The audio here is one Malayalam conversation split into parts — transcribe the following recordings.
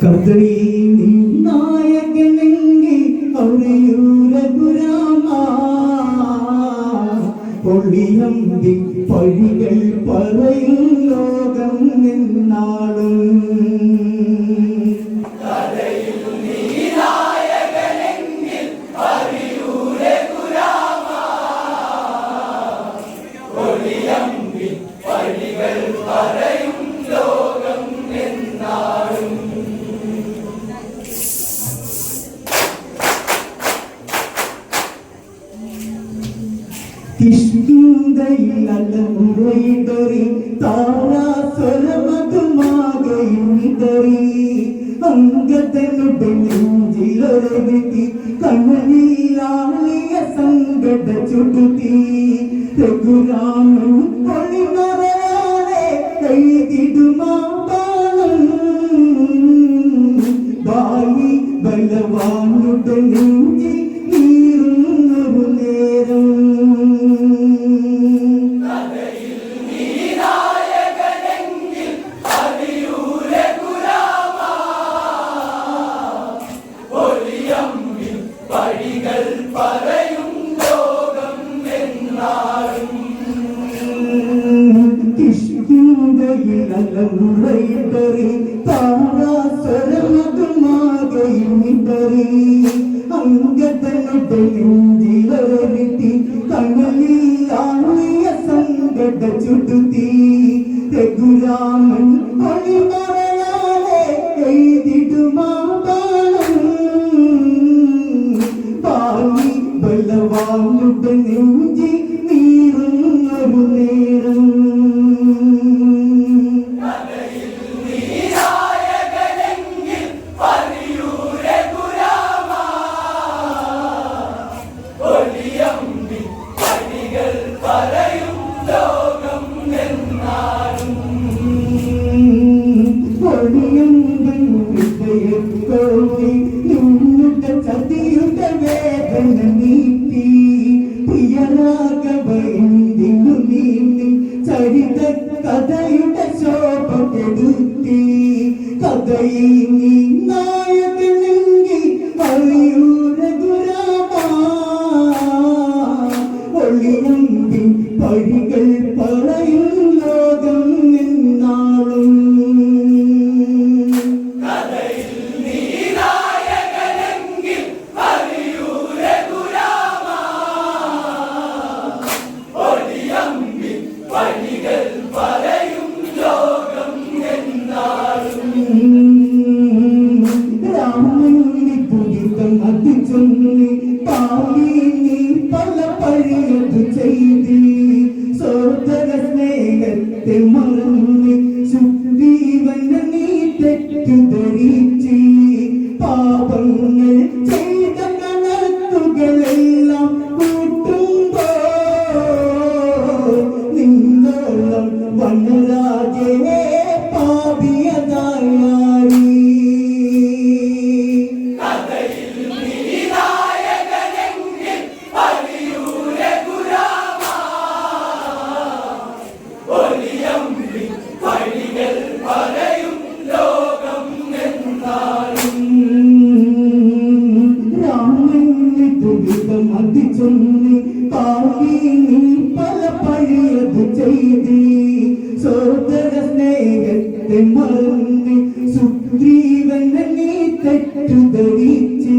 കഥയിൽ നായകനെങ്കിൽ പഴികൾ കിഷ്കിന്തയിലമുറയിടറി താരാസ്വരമതുമാകയുമിടറി അംഗതനുടെ നെഞ്ചിലൊരവിധി കണ്ണനീലാളിയ സങ്കട ചുടുതി രഘുരാമൻ ഒളിമറയാതെ കൈതിടുമാ ബാലി ബലവാനുടെ നെഞ്ചിൽ നീറുന്നൊരു എഴുതിടുമാ പാലി ബലവാനുടെ നെഞ്ചി വേദന നീട്ടി പ്രിയരാഘവന്തിനു നീന്തി ചരിത കഥയുടെ ശോഭ കെടുത്തി കഥയിൽ പഴിയത് സ്വർഗ സ്നേഹത്തെ മറന്നി സുഗ്രീവന നീ തെറ്റുധരിച്ചി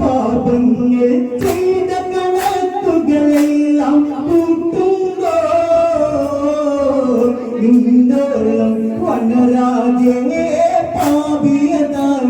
പാപങ്ങൾ ചെയ്ത കണക്കുകളെല്ലാം കൂട്ടുമ്പോ നിന്നോളം വനരാജേ പാപിയതായാരി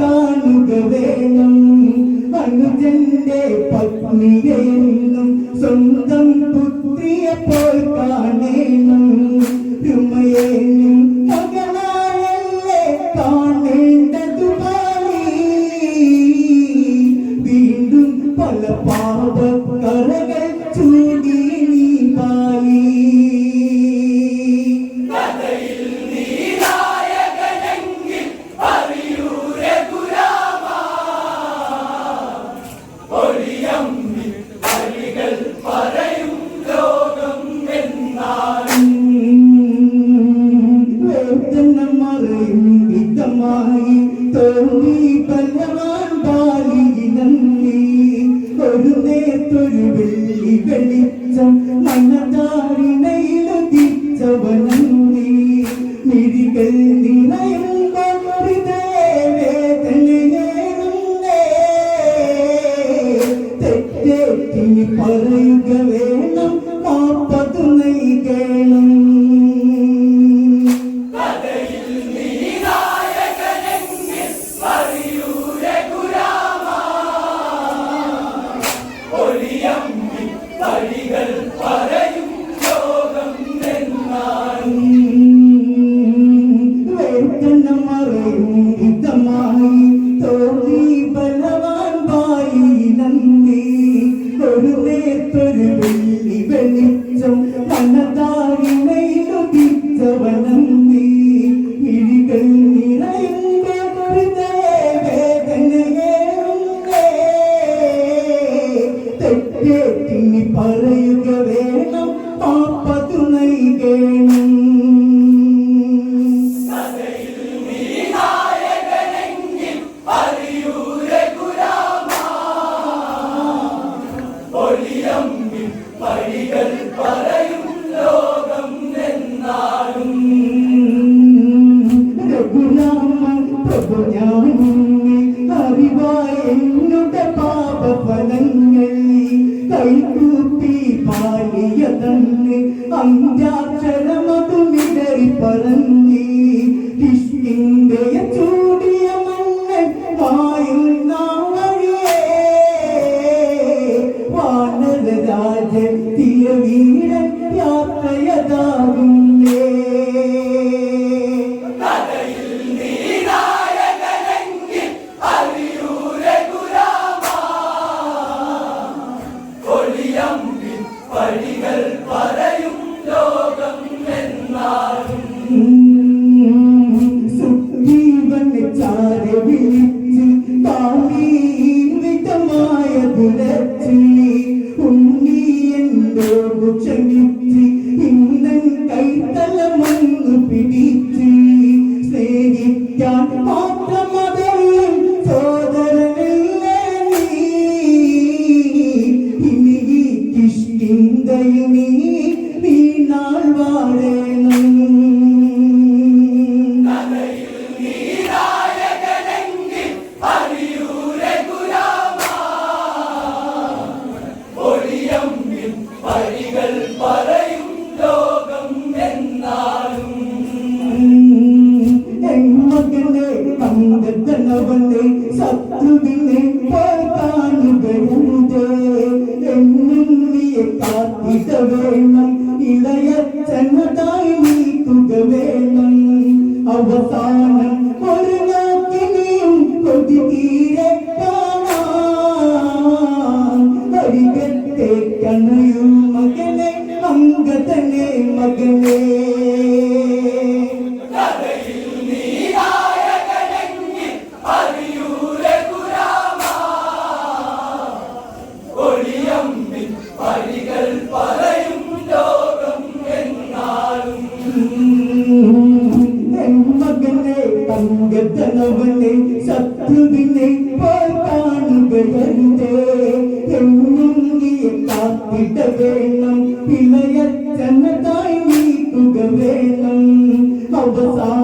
കാണുക വേണം. അനുജന്റെ പത്നിയെയും അന്ത്യാക്ഷരമതു വിതറി പറഞ്ഞേ സത്യുതിനെ പാർത്താനുകൾ തങ്കത്തലവനെ ശത്രുവിനെ കാണുകയന്തേ തെങ്ങുങ്ങിയെ കാത്തിട വേണം പിണയച്ചനതായി നീക്കുക വേണം അവസാന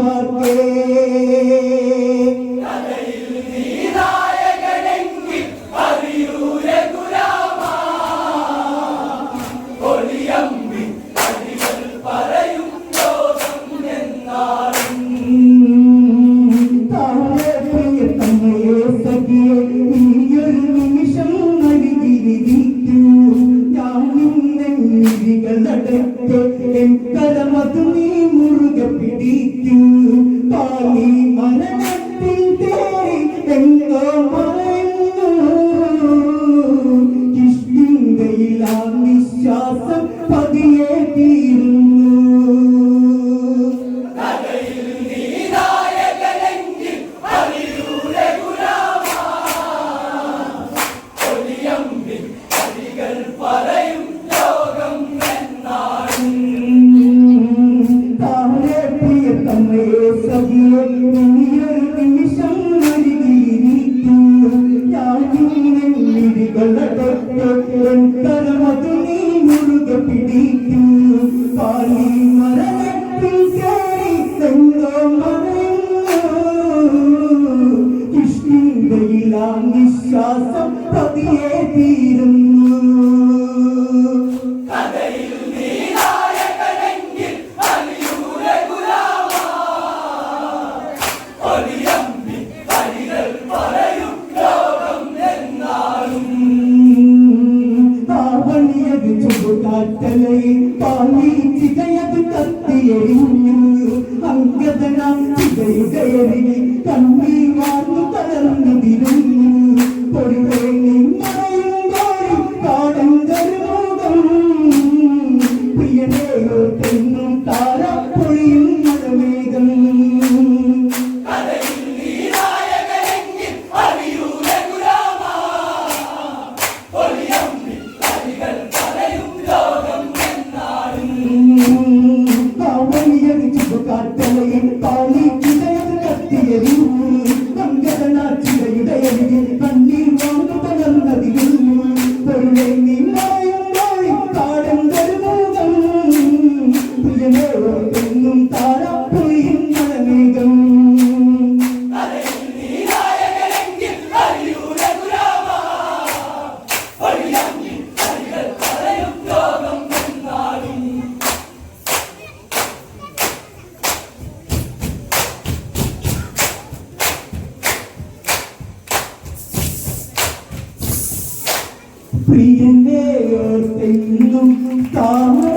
guardei. മുഖത്ത് എന്തരമത് നീ മുറുകെ പിടിക്കൂ. പാലി മരണത്തിൽ തേറി എന്തോ Thank you. പ്രിയനെ ഓർത്തെന്നും താമ